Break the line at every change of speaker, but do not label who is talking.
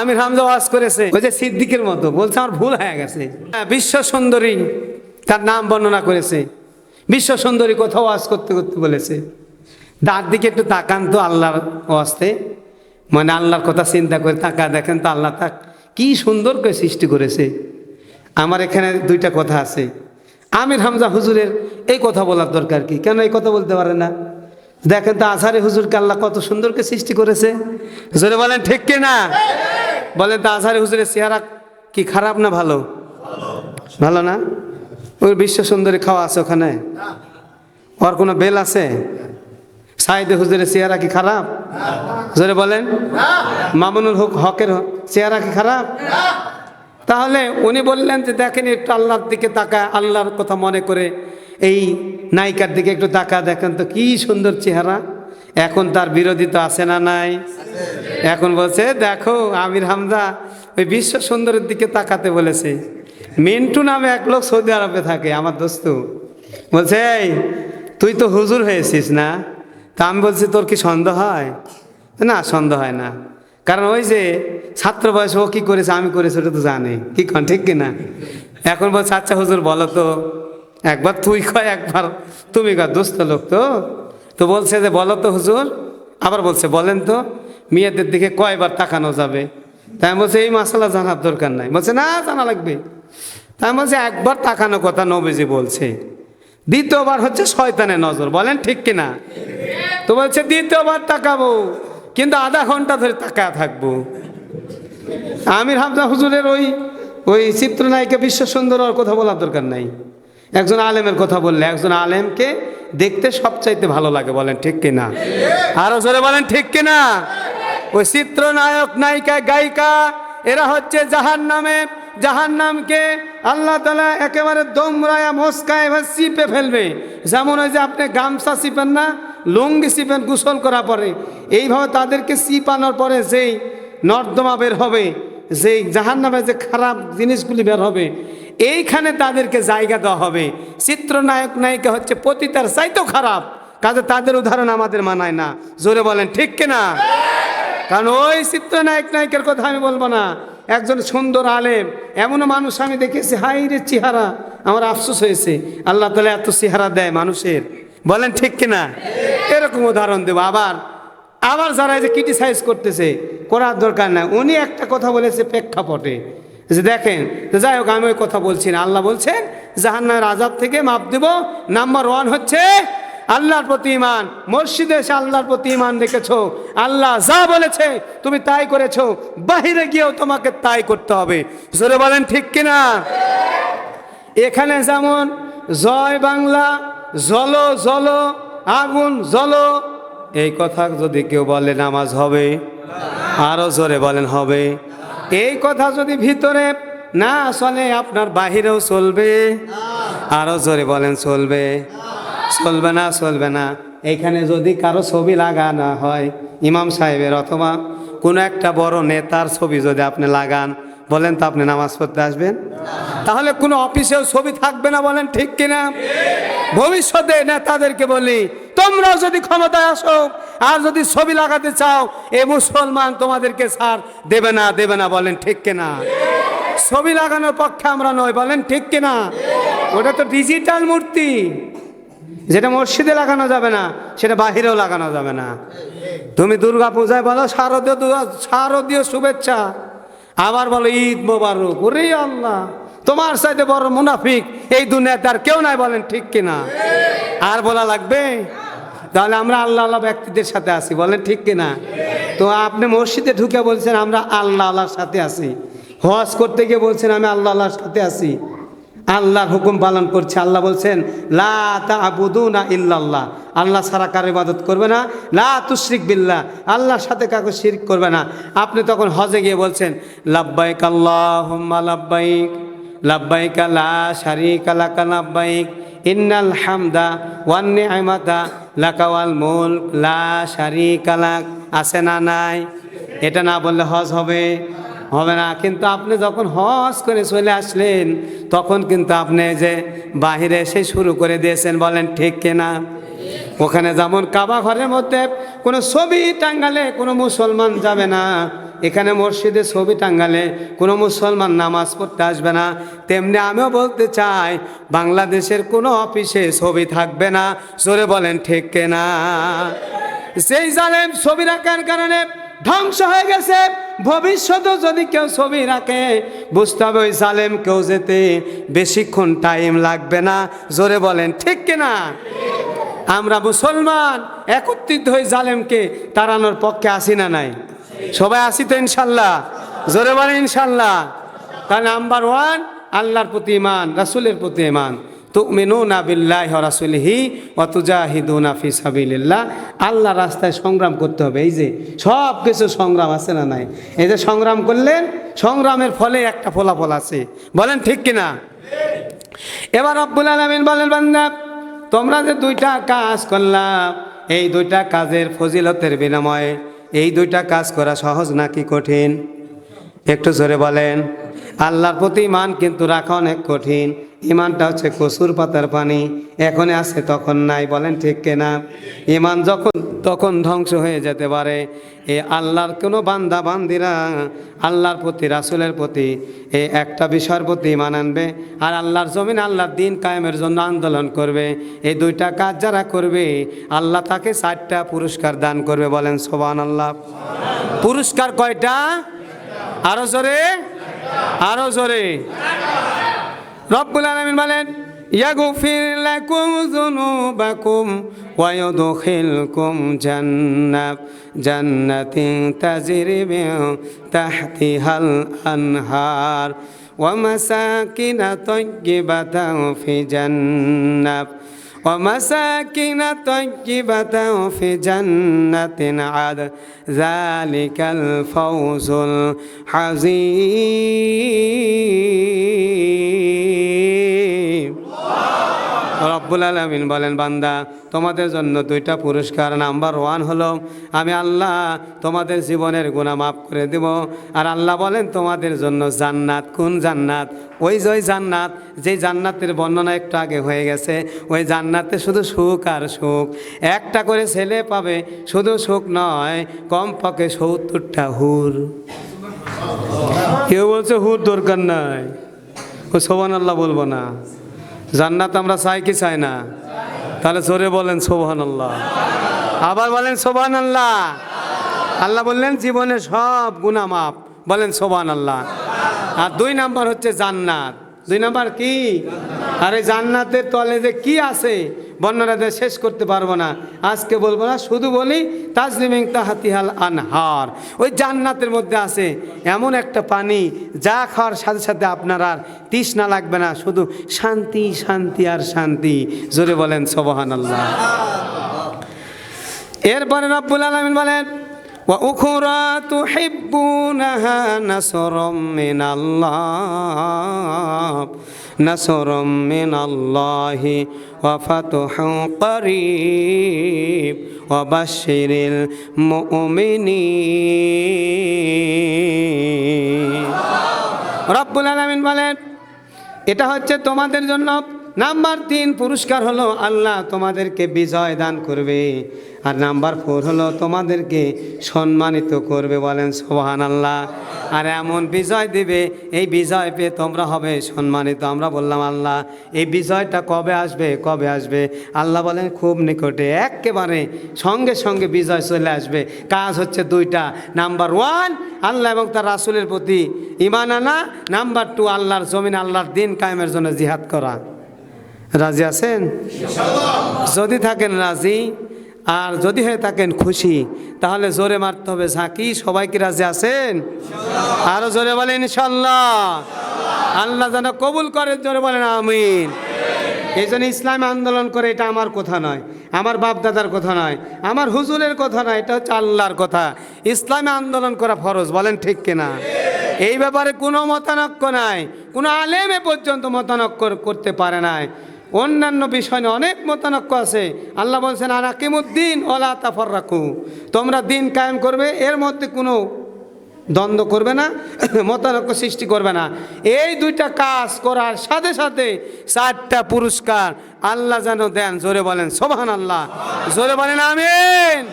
আমির হামজা ওয়াজ করেছে। ওই যে সিদ্দিকের মতো। বলছে আমার ভুল হয়ে গেছে। হ্যাঁ, বিশ্ব সুন্দরী তার নাম বর্ণনা করেছে। বিশ্ব সুন্দরী কোথাও ওয়াজ করতে করতে বলেছে। তার দিকে একটু তাকান তো আল্লাহর ওয়াস্তে মানে আল্লাহর কথা চিন্তা করে তাকা দেখেন তো আল্লাহ তাক কি সুন্দর করে সৃষ্টি করেছে। আমার এখানে দুইটা কথা আছে। আমির হামজা হুজুরের এই কথা বলার দরকার কি? কেন এই কথা বলতে পারে না? দেখেন তো আজহারে হুজুরকে আল্লাহ কত সুন্দরকে সৃষ্টি করেছে। হুজুরে বলেন, ঠিক কি না? বলেন তো আজহারে হুজুরের চেহারা কি খারাপ না ভালো? ভালো না? ওই বিশ্ব সুন্দরী খাওয়া আছে ওখানে। ওর কোনো বেল আছে? সাইদে হুজুরের চেহারা কি খারাপ? জোরে বলেন। মামুনুল হক হকের চেহারা কি খারাপ? তাহলে উনি বললেন যে দেখেন একটু আল্লাহর দিকে তাকায়, আল্লাহর কথা মনে করে এই নায়িকার দিকে একটু তাকা দেখেন তো কি সুন্দর চেহারা। এখন তার বিরোধী তো আছে না নাই? এখন বলছে, দেখো, আমির হামদা ওই বিশ্ব সুন্দরের দিকে তাকাতে বলেছে। মিন্টু নামে এক লোক সৌদি আরবে থাকে, আমার দোস্ত। বলছে, এই, তুই তো হুজুর হয়েছিস না? তা আমি বলছি, তোর কি সন্দেহ হয়? না, সন্দেহ হয় না। কারণ ওই যে ছাত্র বয়স ও কী করেছে, আমি করেছি, ওটা তো জানে। কি কন, ঠিক কিনা? এখন বলছে আচ্ছা হুজুর, বলো তো। একবার তুই কয় একবার? তুমি কয় দোস্ত লোক তো? তো বলছে যে, বলো তো হুজুর। আবার বলছে, বলেন তো, মেয়েদের দিকে কয়বার তাকানো যাবে? তাই বলছে, এই মশলা জানার দরকার নাই। বলছে, না, জানা লাগবে। তাই বলছে, একবার তাকানো কথা নবীজি বলছে। দ্বিতীয়বার হচ্ছে শয়তানের নজর। বলেন ঠিক কিনা? তো বলছে, দ্বিতীয়বার তাকাবো। কিন্তু আধা ঘণ্টা ধরে তাকা থাকব। আমির হামজা হুজুরের ওই ওই চিত্রনায়িকা বিশ্ব সুন্দর ওর কথা বলার দরকার নাই। একজন আলেমের কথা বললে, একজন আলেমকে দেখতে সবচাইতে ভালো লাগে, বলেন ঠিক কিনা? আরও জোরে বলেন ঠিক কিনা? ওই চিত্রনায়ক, নায়িকা, গায়িকা, এরা হচ্ছে জাহান নামে জাহান নামকে আল্লাহ তালা একেবারে দমরায়া, মস্কায় এবার চিপে ফেলবে। যেমন ওই যে আপনি গামছা চিপেন না, লুঙ্গি চিপেন গোসল করার পরে। এইভাবে তাদেরকে চিপানোর পরে যেই নর্দমা বের হবে, যেই জাহান নামে যে খারাপ জিনিসগুলি বের হবে এইখানে তাদেরকে জায়গা দেওয়া হবে। চিত্রনায়ক নায়িকা হচ্ছে পতিতার চাইতেও খারাপ। কাজে তাদের উদাহরণ আমাদের মানায় না। জোরে বলেন, ঠিক কিনা? কারণ ওই চিত্রনায়ক নায়িকার কথা আমি বলব না। একজন সুন্দর আলেম, এমনও মানুষ আমি দেখেছি হাই রে চেহারা। আমার আফসোস হয়েছে। আল্লাহ তালা এত চেহারা দেয় মানুষের। বলেন, ঠিক কিনা? এরকম উদাহরণ দেবো। আবার আবার যারা এই যে ক্রিটিসাইজ করতেছে, করার দরকার নাই। উনি একটা কথা বলেছে প্রেক্ষাপটে। যে দেখেন যাই হোক, আমি ওই কথা বলছি না। আল্লাহ বলছেন জাহান্নার আজাব থেকে মাপ দেব। নাম্বার ওয়ান হচ্ছে, আল্লাহর প্রতি ইমান মসজিদে এসে আল্লাহর প্রতি ইমান রেখেছো। আল্লাহ যা বলেছে, তুমি তাই করেছ। বাহিরে গিয়েও তোমাকে তাই করতে হবে। জোরে বলেন, ঠিক কিনা? এখানে যেমন, জয় বাংলা, জলো জলো, আগুন, জলো। এই কথা যদি কেউ বলে, নামাজ হবে। আরও জোরে বলেন, হবে। এই কথা যদি ভিতরে না চলে আপনার বাহিরেও চলবে। আরও জোরে বলেন চলবে। চলবে না চলবে না। এখানে যদি কারও ছবি লাগানো হয় ইমাম সাহেবের অথবা কোনো একটা বড় নেতার ছবি যদি আপনি লাগান বলেন তো আপনি নামাজ পড়তে আসবেন? তাহলে কোনো অফিসেও ছবি থাকবে না বলেন, ঠিক কিনা? ভবিষ্যতে নেতাদেরকে বলি, তোমরাও যদি ক্ষমতায় আসো আর যদি ছবি লাগাতে চাও, এ মুসলমান তোমাদেরকে ছাড় দেবে না দেবে না বলেন, ঠিক কিনা? ছবি লাগানোর পক্ষে আমরা নয় বলেন, ঠিক কিনা? ওটা তো ডিজিটাল মূর্তি। যেটা মসজিদে লাগানো যাবে না, সেটা বাহিরেও লাগানো যাবে না। তুমি দুর্গা পূজায় বলো, শারদীয় শারদীয় শুভেচ্ছা। আবার বলে, ঈদ মোবারক। ওরে আল্লাহ, তোমার সাথে বড় মুনাফিক এই দুনিয়াতে আর কেউ নাই বলেন ঠিক কিনা? আর বলা লাগবে? তাহলে আমরা আল্লাহ আল্লাহ ব্যক্তিদের সাথে আছি, বলেন ঠিক কিনা? তো আপনি মসজিদে ঢুকে বলছেন, আমরা আল্লাহ আল্লাহর সাথে আছি। হজ করতে গিয়ে বলছেন, আমি আল্লাহ আল্লাহর সাথে আছি। আল্লাহর হুকুম পালন করছে। আল্লাহ বলছেন, লা তাবুদু না ইল্লাল্লাহ। আল্লাহ ছাড়া কারও ইবাদত করবে না। লা তুশরিক বিল্লাহ। আল্লাহর সাথে কাউকে শিরিক করবে না। আপনি তখন হজে গিয়ে বলছেন, লাব্বাইক আল্লাহুম্মা লাব্বাইক। লাব্বাইক লা শারিকা লাকা লাব্বাইক। ইন্নাল হামদা ওয়ান নি'মাতা লাকা ওয়াল মুলক। লা শারিকা লাক। আছে না নাই? এটা না বললে হজ হবে। হবে না। কিন্তু আপনি যখন হজ করে চলে আসলেন, তখন কিন্তু আপনি যে বাহিরে এসে শুরু করে দিয়েছেন, বলেন ঠিক কিনা ওখানে যেমন কাবা ঘরের মধ্যে কোনো ছবি টাঙ্গালে কোনো মুসলমান যাবে না, এখানে মসজিদে ছবি টাঙ্গালে কোনো মুসলমান নামাজ পড়তে আসবে না। তেমনি আমিও বলতে চাই, বাংলাদেশের কোনো অফিসে ছবি থাকবে না। জোরে বলেন ঠিক না? সেই জালেম ছবি রাখার কারণে ধ্বংস হয়ে গেছে। ভবিষ্যতে যদি কেউ ছবি রাখে, বুঝতে হবে ওই জালেম কেউ যেতে বেশিক্ষণ টাইম লাগবে না। জোরে বলেন, ঠিক কিনা? আমরা মুসলমান, একত্রিত হয়ে জালেমকে তাড়ানোর পক্ষে আসি না নাই? সবাই আসি তো ইনশাল্লাহ। জোরে বলেন ইনশাল্লাহ। তাহলে নাম্বার ওয়ান আল্লাহর প্রতি ইমান রাসুলের প্রতি ইমান তুমিনুনা বিল্লাহ রাসুলিহি অতুজাহিদুনা ফি সাবিলিল্লাহ। আল্লাহ রাস্তায় সংগ্রাম করতে হবে। এই যে সব কিছু সংগ্রাম আছে না নাই? এই যে সংগ্রাম করলেন, সংগ্রামের ফলে একটা ফলাফল আছে। বলেন ঠিক কিনা? এবার রব্বুল আলমিন বলেন, বান্দা, তোমরা যে দুইটা কাজ করলাম এই দুইটা কাজের ফজিলতের বিনিময়ে এই দুইটা কাজ করা সহজ নাকি কঠিন? একটু জোরে বলেন। আল্লাহর প্রতি ইমান কিন্তু রাখা অনেক কঠিন। ইমানটা হচ্ছে কসুর পাতার পানি এখন আছে, তখন নাই, বলেন ঠিক কেনা? ইমান যখন, তখন ধ্বংস হয়ে যেতে পারে। এ আল্লাহর কোনো বান্দা, বান্দিরা, আল্লাহর প্রতি, রাসুলের প্রতি, এ একটা বিষয়ের প্রতি ইমান আনবে, আর আল্লাহর জমিন, আল্লাহর দিন কায়েমের জন্য আন্দোলন করবে। এই দুইটা কাজ যারা করবে, আল্লাহ তাকে চারটা পুরস্কার দান করবে, বলেন সোবান আল্লাহ পুরস্কার কয়টা? আরও জোরে? আরও জোরে? রব্বুল আলামিন বলেন ইয়াগফির লাকুম যুনুবাকুম ওয়া ইউদখিলকুম জান্নাত জান্নাতিন তাজরি মিন তাহতিহাল আনহার ওয়া মাসাকিন তাইয়্যিবাতান ফি জান্নাত ومساكن طيبة في جنة عد ذلك الفوز العظيم রব্বুল আলমিন বলেন, বান্দা, তোমাদের জন্য দুইটা পুরস্কার নাম্বার ওয়ান হলো, আমি আল্লাহ তোমাদের জীবনের গুণা মাফ করে দেব। আর আল্লাহ বলেন, তোমাদের জন্য জান্নাত, কোন জান্নাত? ওই যে জান্নাত, যেই জান্নাতের বর্ণনা একটু আগে হয়ে গেছে, ওই জান্নাতে শুধু সুখ আর সুখ। একটা করে ছেলে পাবে, শুধু সুখ নয় কম পক্ষে সত্তরটা হুর। কেউ বলছে, হুর দরকার নাই। ও সোবান আল্লাহ বলব না। জান্নাত আমরা চাই কি চাই না? তাহলে জোরে বলেন সোহান আল্লাহ আবার বলেন সোহান আল্লাহ আল্লাহ বললেন জীবনে সব গুণা মাপ বলেন সোহান আল্লাহ আর দুই নাম্বার হচ্ছে জান্নাত। দুই নাম্বার কি? আরে জান্নাতের তলে যে কি আছে? বর্ণনাতে শেষ করতে পারব না। আজকে বলব না, শুধু বলি তাজলিমিং তাহাতিহাল আনহার। ওই জান্নাতের মধ্যে আছে এমন একটা পানি, যা খাওয়ার সাথে সাথে আপনার আর তৃষ্ণা লাগবে না, শুধু শান্তি শান্তি আর শান্তি। জোরে বলেন সবহান আল্লাহ এরপরে রব্বুল আলমিন বলেন وأخرى تحبونها نصر من الله نصر من الله وفتح قريب وبشر المؤمنين রব্বুল আলমিন বলেন এটা হচ্ছে তোমাদের জন্য নাম্বার তিন, পুরস্কার হলো আল্লাহ তোমাদেরকে বিজয় দান করবে। আর নাম্বার ফোর হলো তোমাদেরকে সম্মানিত করবে বলেন সোহান আল্লাহ আর এমন বিজয় দিবে, এই বিজয় পেয়ে তোমরা হবে সম্মানিত। আমরা বললাম, আল্লাহ, এই বিজয়টা কবে আসবে? কবে আসবে? আল্লাহ বলেন, খুব নিকটে, একেবারে সঙ্গে সঙ্গে বিজয় চলে আসবে। কাজ হচ্ছে দুইটা, নাম্বার ওয়ান, আল্লাহ এবং তার রাসুলের প্রতি ইমান আনা, নাম্বার টু, আল্লাহর জমিন আল্লাহর দিন কায়েমের জন্য জিহাদ করা। রাজি আছেন? যদি থাকেন রাজি, আর যদি হয়ে থাকেন খুশি, তাহলে জোরে মারতে হবে। ঝাঁকি, সবাই কি রাজি আছেন? আরও জোরে বলেন ইনশাল্লাহ। আল্লাহ যেন কবুল করে, জোরে বলেন আমিন। এই জন্য ইসলামী আন্দোলন করে, এটা আমার কথা নয়, আমার বাপ দাদার কথা নয়, আমার হুজুরের কথা নয়, এটা হচ্ছে আল্লাহর কথা। ইসলামে আন্দোলন করা ফরজ, বলেন ঠিক কিনা? এই ব্যাপারে কোনো মতানক্য নাই, কোনো আলেমে পর্যন্ত মতানক্য করতে পারে নাই। অন্যান্য বিষয় নিয়ে অনেক মতানক্য আছে। আল্লাহ বলছেন আর আকিমুদ্দিন ওলা তাফর রাখু তোমরা দিন কায়েম করবে, এর মধ্যে কোনো দ্বন্দ্ব করবে না, মতানক্য সৃষ্টি করবে না। এই দুইটা কাজ করার সাথে সাথে চারটা পুরস্কার আল্লাহ যেন দেন। জোরে বলেন সোভান আল্লাহ জোরে বলেন, আমিন।